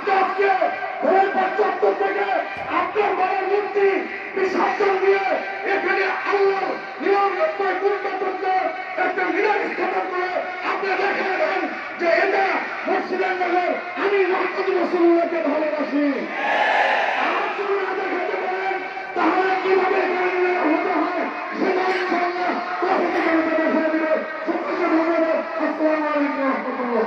আপনি আজকে ঘরের পঁচাত্তর থেকে আপনার বড় মূর্তি বিসর্জন দিয়ে এখানে আল্লাহ নিয়ম রক্ষায় গুরুত্বপূর্ণ একটা মিনার স্থাপন করে আপনি দেখে নেবেন যে এটা মুসলিম নগর। আমি মোহাম্মদ রসুল্লাহকে ভালোবাসি। আর যদি না দেখাতে পারেন, তাহলে কীভাবে মিনার হতে হয়, সেটা ইনশাআল্লাহ প্রফেসর দেখে দিবে। সকলকে ধন্যবাদ আসসালামু আলাইকুম রহমতুল্লাহ।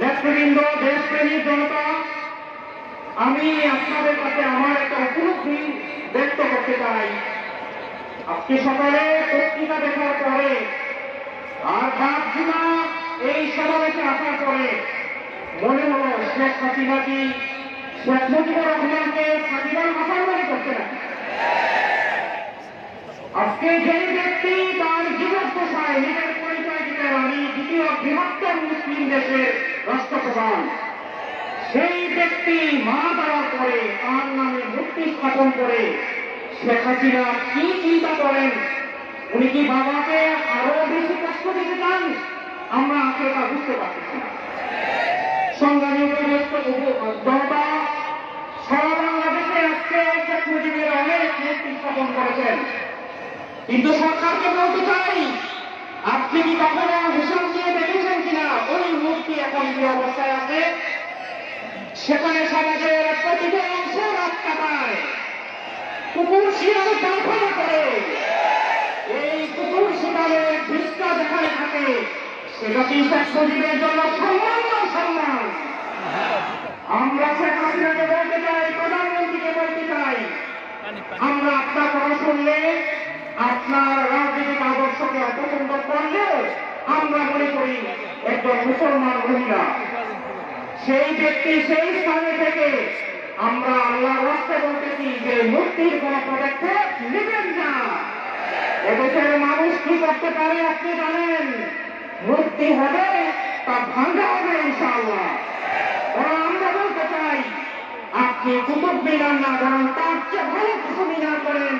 নেতৃবৃন্দ, দেশপ্রেমী জনতা, আমি আপনাদের কাছে আমার একটা উপলব্ধি ব্যক্ত করতে চাই। আজকে সকালে পত্রিকা দেখার পরে, আর ভাবছি না এই সমাবেশে আসার পরে, মনে হলো শেখ হাসিনা কি শেখ মুজিবুর রহমানকে ফাঁসিবার মাথার মনে করছে না? আজকে যে ব্যক্তি তার নিজের পরিচয় দিতে আমি দ্বিতীয় বৃহত্তম মুসলিম দেশের রাষ্ট্রপ্রধান। সেই ব্যক্তি মা দেওয়ার পরে তার নামে মূর্তি স্থাপন করে শেখ হাসিনা কি চিন্তা করেন? উনি কি বাবাকে আরও বেশি কষ্ট দিতে চান? আমরা আসলে তা বুঝতে পারতেছি না। সংগ্রামী জনতা সারা বাংলাদেশে আজকে শেখ মুজিবের অনেক মূর্তি স্থাপন করেছেন। কিন্তু সরকারকে বলতে চাই আপনি কি কখনো হিসাব দেখেছেন কিনা? ওই মূর্তি এখন যে অবস্থায় আছে। সেখানে সমাজের প্রতিটি অংশ রাত পায়। কুকুর শিয়াল পায়খানা করে। এই কুকুর শিয়ালের ভিক্ষা যেখানে থাকে, সেটা কি মুজিবের জন্য সম্মান সম্মান আমরা শেখ হাসিনাকে বলতে চাই, প্রধানমন্ত্রীকে বলতে চাই। আমরা আপনার কথা শুনলে আপনার করলেও আমরা মনে করি একজন মুসলমান মহিলা। সেই ব্যক্তি সেই স্থানে থেকে আমরা আল্লাহ রাস্তে বলতেছি যে মূর্তির কোন পদক্ষেপ নেবেন না। এদেশের মানুষ কি করতে পারে আপনি জানেন? মূর্তি হবে, তা ভাঙা হবে ইনশাআল্লাহ। বরং আমরা বলতে চাই, আপনি কুতুব মিনার না বরং তার চেয়ে ভালো কিছু মিনার করেন।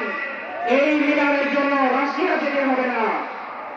এই মিনারের জন্য রাশিয়া যেতে হবে না।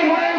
Thank you.